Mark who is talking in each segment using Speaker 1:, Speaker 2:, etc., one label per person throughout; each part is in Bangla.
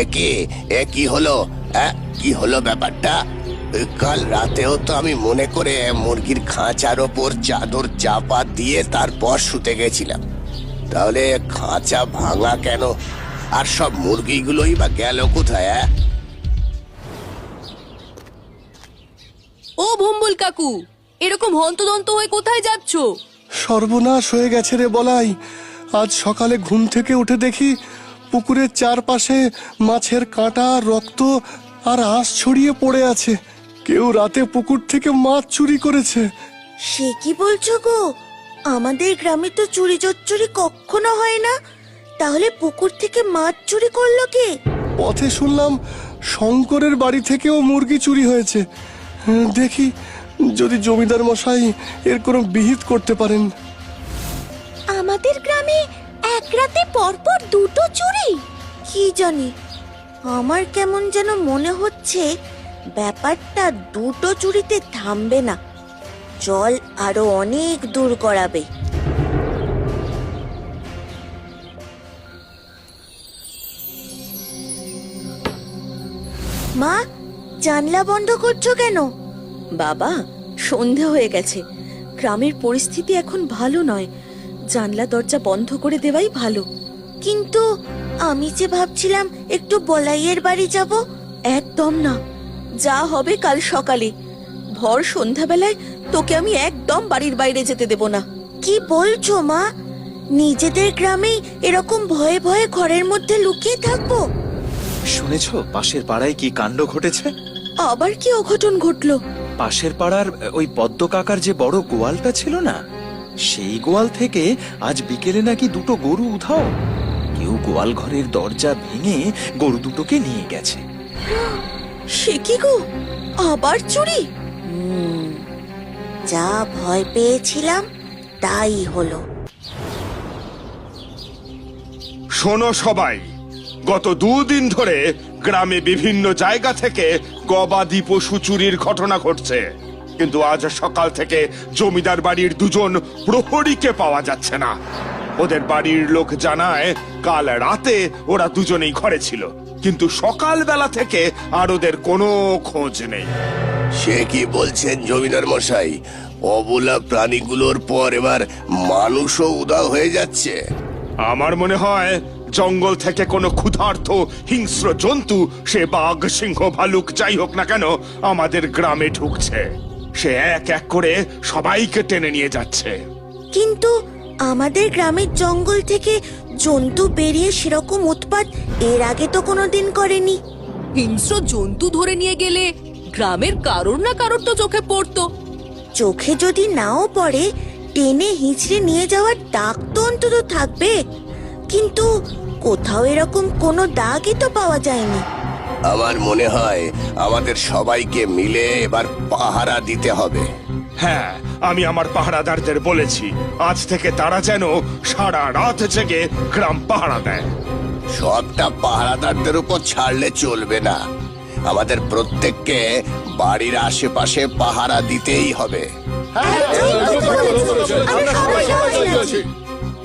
Speaker 1: এ কি? এ কি হলো? হ্যাঁ কি হলো ব্যাপারটা? কাল রাতেও তো আমি মনে করে মুরগির খাঁচার ওপর চাদর চাপা দিয়ে তারপর শুতে গেছিলাম। তাহলে খাঁচা ভাঙা কেন? আর সব মুরগিগুলোই বা গেল কোথায়
Speaker 2: ও ভম্বল কাকু এরকম হন্তদন্ত হয়ে কোথায় যাচ্ছ?
Speaker 3: সর্বনাশ হয়ে গেছে রে বলাই। আজ সকালে ঘুম থেকে উঠে দেখি পুকুরের চারপাশে মাছের কাঁটা রক্ত আর আঁশ ছড়িয়ে পড়ে আছে। কেউ রাতে পুকুর থেকে মাছ চুরি করেছে।
Speaker 4: সে কি বলছো গো? আমাদের গ্রামে তো চুরি চচ্চুরি কখনো হয় না। তাহলে পুকুর থেকে মাছ চুরি করল কে?
Speaker 3: পথে শুনলাম শঙ্করের বাড়ি থেকেও মুরগি চুরি হয়েছে। দেখি যদি জমিদার মশাই এর কোনো বিহিত করতে পারেন।
Speaker 4: আমাদের গ্রামে এক রাতে পরপর দুটো চুরি। কি জানি, আমার কেমন যেন মনে হচ্ছে ব্যাপারটা দুটো চুরিতে থামবে না। জল আরও অনেক দূর করাবে মা, জানলা বন্ধ করছ কেন?
Speaker 5: বাবা, সন্ধে হয়ে গেছে। গ্রামের পরিস্থিতি এখন ভালো নয়। জানলা দরজা বন্ধ করে দেওয়াই ভালো।
Speaker 4: কিন্তু আমি যে ভাবছিলাম একটু বলাইয়ের বাড়ি যাব
Speaker 5: একদম না। যা হবে কাল সকালে। ভর সন্ধ্যাবেলায় তোকে আমি একদম বাড়ির বাইরে যেতে দেব না।
Speaker 4: কি বলছো মা? নিজেদের গ্রামেই এরকম ভয়ে ভয়ে ঘরের মধ্যে লুকিয়ে থাকব?
Speaker 6: শুনেছ পাশের পাড়ায় কি কাণ্ড ঘটেছে?
Speaker 5: আবার কি অঘটন ঘটলো?
Speaker 6: পাশের পাড়ার ওই পদ্ম কাকার যে বড় গোয়ালটা ছিল না সেই গোয়াল থেকে আজ বিকেলে নাকি দুটো গরু উধাও। কেউ গোয়াল ঘরের দরজা ভেঙে গরু দুটোকে নিয়ে গেছে।
Speaker 5: সে কি গো? আবার চুরি?
Speaker 4: যা ভয় পেয়েছিলাম তাই হলো।
Speaker 7: শোনো সবাই গত দুদিন ধরে গ্রামে বিভিন্ন জায়গা থেকে গবাদি পশু চুরির ঘটনা ঘটছে। কিন্তু আজ সকাল থেকে জমিদার বাড়ির দুজন প্রহরীকে পাওয়া যাচ্ছে না। ওদের বাড়ির লোক জানায় কাল রাতে ওরা দুজনেই ঘরে ছিল। কিন্তু সকালবেলা থেকে আর ওদের কোনো খোঁজ নেই।
Speaker 1: সে কি বলছেন জমিদার মশাই? অবলা প্রাণীগুলোর পর এবার মানুষও উদাও হয়ে যাচ্ছে।
Speaker 7: আমার মনে হয় জঙ্গল থেকে কোনো ক্ষুধার্ত হিংস্র জন্তু সে বাঘ সিংহ ভালুক যাই হোক না কেন আমাদের গ্রামে ঢুকছে। সে এক এক করে সবাইকে টেনে নিয়ে যাচ্ছে।
Speaker 4: কিন্তু আমাদের গ্রামের জঙ্গল থেকে জন্তু বেরিয়ে সেরকম উৎপাত এর আগে তো কোনোদিন করেনি।
Speaker 2: হিংস্র জন্তু ধরে নিয়ে গেলে গ্রামের কারোর না কারোর তো চোখে পড়তো।
Speaker 4: চোখে যদি নাও পড়ে টেনে হিঁচড়ে নিয়ে যাওয়ার দাগ তো অন্তত থাকবে। কিন্তু কোথাও এরকম কোনো দাগই তো পাওয়া যায়নি।
Speaker 1: আমার মনে হয় আমাদের সবাইকে মিলে এবার পাহারা দিতে হবে।
Speaker 7: হ্যাঁ আমি আমার পাহারাদারদের বলেছি আজ থেকে তারা যেন সারা রাত জেগে গ্রাম পাহারা দেয়।
Speaker 1: সবটা পাহারাদারদের উপর ছাড়লে চলবে না। আমাদের প্রত্যেককে বাড়ির আশেপাশে পাহারা দিতেই হবে।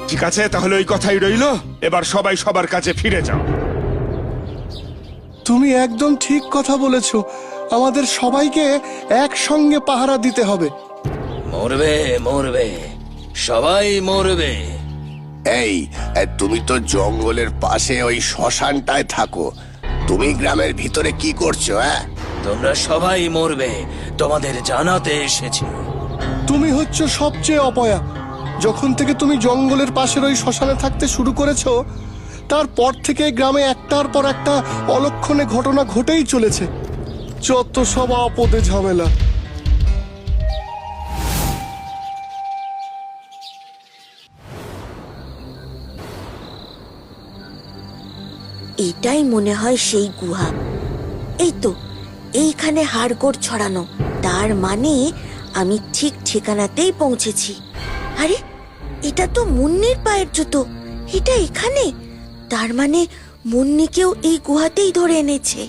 Speaker 7: ঠিক আছে তাহলে ওই কথাই রইল। এবার সবাই সবার কাছে ফিরে যাও।
Speaker 3: তুমি একদম ঠিক কথা বলেছ। আমাদের সবাইকে একসঙ্গে পাহারা দিতে হবে।
Speaker 8: মরবে মরবে। সবাই মরবে।
Speaker 1: এই তুমি তো জঙ্গলের পাশে ওই শ্মশানটায় থাকো। তুমি গ্রামের ভিতরে কি করছ হ্যাঁ?
Speaker 8: তোমরা সবাই মরবে। তোমাদের জানাতে এসেছি।
Speaker 3: তুমি হচ্ছে সবচেয়ে অপয়া। যখন থেকে তুমি জঙ্গলের পাশের ওই শ্মশানে থাকতে শুরু করেছ তারপর থেকে গ্রামে একটার পর একটা অলক্ষণে ঘটনা ঘটেই চলেছে। যত সব আপদে ঝামেলা।
Speaker 4: এটাই মনে হয় সেই গুহা। এই তো, এইখানে হাড়গোড় ছড়ানো। তার মানে আমি ঠিক ঠিকানাতেই পৌঁছেছি। আরে, এটা তো মুন্নির পায়ের জুতো। এটা এখানে? তার মানে মুন্নিকেও এই গুহাতেই ধরে এনেছে।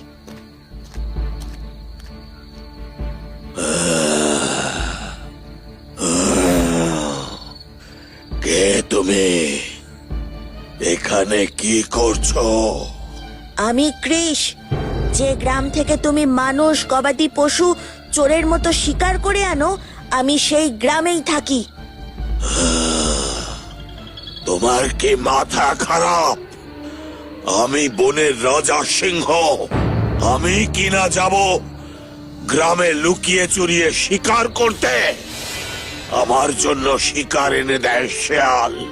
Speaker 1: কে তুমি? এখানে কি করছ?
Speaker 4: আমি কৃষ যে গ্রাম থেকে তুমি মানুষ গবাদি পশু চোরের মতো শিকার করে আনো আমি সেই গ্রামেই থাকি।
Speaker 9: তোমার কি মাথা খারাপ? আমি বনের রাজা সিংহ। আমি কিনা যাব গ্রামে লুকিয়ে চুরিয়ে শিকার করতে? আমার জন্য শিকার এনে দেয় শেয়াল।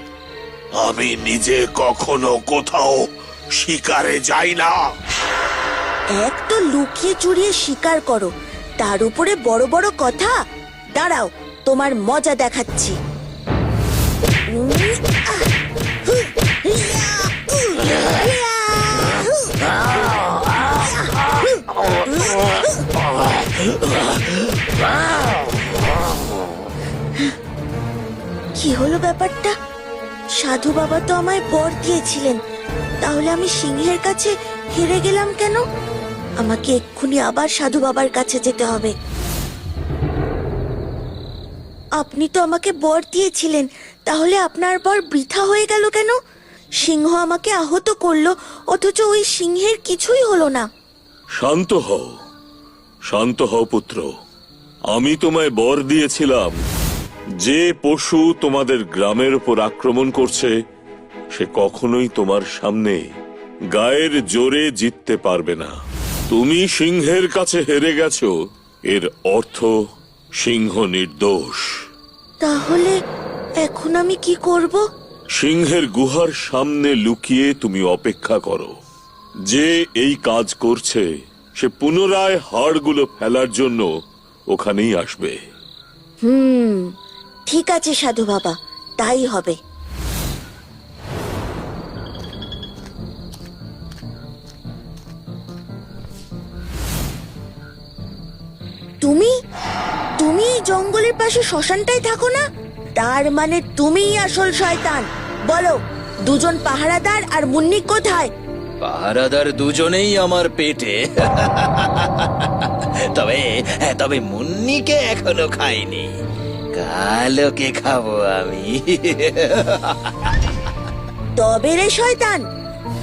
Speaker 9: আমি নিজে কখনো কোথাও শিকারে যাই না।
Speaker 4: এক তো লুকিয়ে চুরিয়ে শিকার করো। তার উপরে বড় বড় কথা। দাঁড়াও তোমার মজা দেখাচ্ছি। আহ, কি হলো ব্যাপারটা? সাধু বাবা তো আমায় বর দিয়েছিলেন। তাহলে আমি সিংহের কাছে হেরে গেলাম কেন? আমাকে এক্ষুনি আবার সাধু বাবার কাছে যেতে হবে। আপনি তো আমাকে বর দিয়েছিলেন, তাহলে আপনার বর বৃথা হয়ে গেল কেন? সিংহ আমাকে আহত করল, অথচ ওই সিংহের কিছুই হলো না।
Speaker 10: শান্ত হও। শান্ত হও পুত্র। আমি তোমায় বর দিয়েছিলাম। যে পশু তোমাদের গ্রামের উপর আক্রমণ করছে সে কখনোই তোমার সামনে গায়ের জোরে জিততে পারবে না। তুমি সিংহের কাছে হেরে গেছ। এর অর্থ সিংহ নির্দোষ।
Speaker 4: তাহলে এখন আমি কি করব?
Speaker 10: সিংহের গুহার সামনে লুকিয়ে তুমি অপেক্ষা করো। যে এই কাজ করছে সে পুনরায় হাড়গুলো ফেলার জন্য ওখানেই আসবে।
Speaker 4: হুম, ঠিক আছে সাধু বাবা, তাই হবে। তুমি? তুমি জঙ্গলের পাশে শ্মশানটাই থাকো না? তার মানে তুমিই আসল শয়তান। বলো, দুজন পাহারাদার আর মুন্নি কোথায়?
Speaker 8: পাহারাদার দুজনেই আমার পেটে। তবে হ্যাঁ, তবে মুন্নিকে এখনও খাইনি। কালোকে খাব আমি।
Speaker 4: তবে রে শয়তান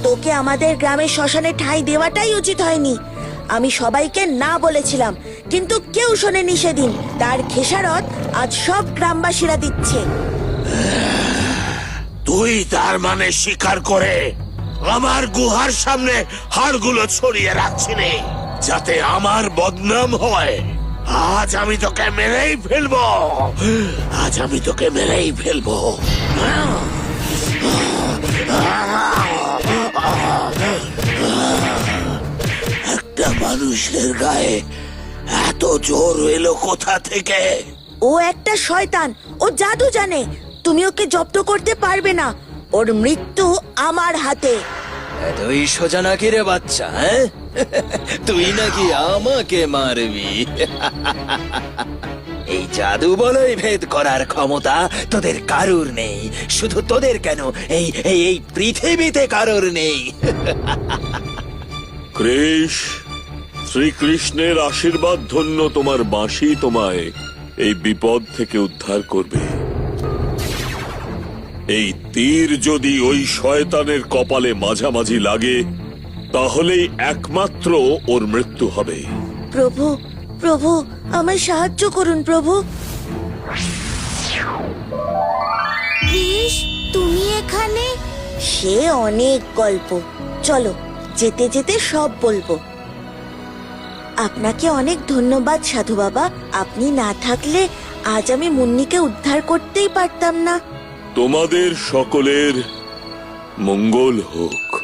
Speaker 4: তোকে আমাদের গ্রামের শ্মশানে ঠাঁই দেওয়াটাই উচিত হয়নি। আমি সবাইকে না বলেছিলাম কিন্তু কেউ শোনেনি সেদিন। তার খেসারত আজ সব গ্রামবাসীরা দিচ্ছে।
Speaker 9: তুই তার মানে স্বীকার করে আমার গুহার সামনে হাড়গুলো ছড়িয়ে রাখছিলি যাতে আমার বদনাম হয়। আজ আমি তোকে মেরেই ফেলব। আজ আমি তোকে মেরেই ফেলব। একটা মানুষের গায়ে এত জোর এলো কোথা থেকে?
Speaker 4: ও একটা শয়তান, ও জাদু জানে। তুমি ওকে জব্দ করতে পারবে না। ওর মৃত্যু আমার হাতে।
Speaker 8: তুই সোজা নাকি রে বাচ্চা হ্যাঁ? তুই নাকি আমাকে মারবি? এই জাদু বলই ভেদ করার ক্ষমতা তোদের কারুর নেই। শুধু তোদের কেন? এই এই এই পৃথিবীতে কারুর নেই।
Speaker 10: কৃষ শ্রীকৃষ্ণের আশীর্বাদ ধন্য তোমার বাঁশি তোমায় এই বিপদ থেকে উদ্ধার করবে। এই তীর যদি ওই শয়তানের কপালে মাঝামাঝি লাগে, তাহলেই একমাত্র ওর মৃত্যু হবে।
Speaker 4: প্রভু প্রভু, আমায় সাহায্য করুন, প্রভু। তুমি এখানে? সে অনেক গল্প। চলো, যেতে যেতে সব বলব। আপনাকে অনেক ধন্যবাদ, সাধু বাবা। আপনি না থাকলে আজ আমি মুন্নিকে উদ্ধার করতেই পারতাম না।
Speaker 10: তোমাদের সকলের মঙ্গল হোক।